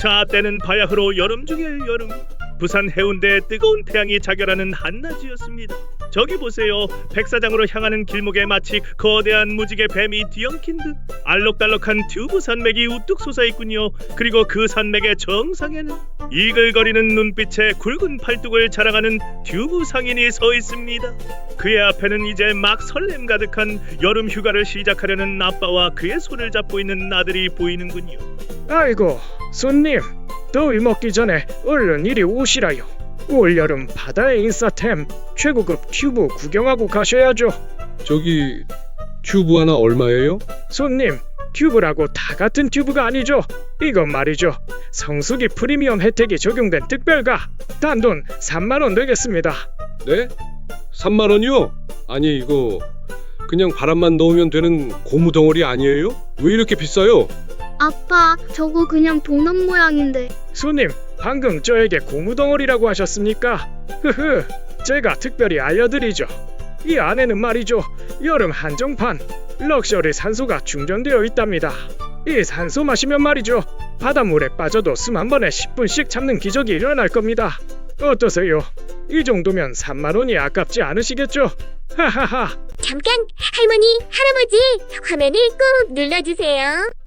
자 때는 바야흐로 여름 중의 여름. 부산 해운대에 뜨거운 태양이 자결하는 한낮이었습니다. 저기 보세요. 백사장으로 향하는 길목에 마치 거대한 무지개 뱀이 뒤엉킨 듯. 알록달록한 튜브 산맥이 우뚝 솟아있군요. 그리고 그 산맥의 정상에는 이글거리는 눈빛에 굵은 팔뚝을 자랑하는 튜브 상인이 서 있습니다. 그의 앞에는 이제 막 설렘 가득한 여름 휴가를 시작하려는 아빠와 그의 손을 잡고 있는 나들이 보이는군요. 아이고, 손님. 더위 먹기 전에 얼른 이리 오시라요. 올여름 바다의 인싸템 최고급 튜브 구경하고 가셔야죠. 저기 튜브 하나 얼마예요? 손님, 튜브라고 다 같은 튜브가 아니죠. 이건 말이죠. 성수기 프리미엄 혜택이 적용된 특별가. 단돈 3만 원 되겠습니다. 네? 3만 원이요? 아니 이거 그냥 바람만 넣으면 되는 고무 덩어리 아니에요? 왜 이렇게 비싸요? 아빠, 저거 그냥 도넛 모양인데. 손님, 방금 저에게 고무덩어리라고 하셨습니까? 흐흐, 제가 특별히 알려드리죠. 이 안에는 말이죠, 여름 한정판 럭셔리 산소가 충전되어 있답니다. 이 산소 마시면 말이죠, 바닷물에 빠져도 숨 한 번에 10분씩 참는 기적이 일어날 겁니다. 어떠세요? 이 정도면 3만 원이 아깝지 않으시겠죠? 하하하. 잠깐 할머니 할아버지 화면을 꾹 눌러주세요.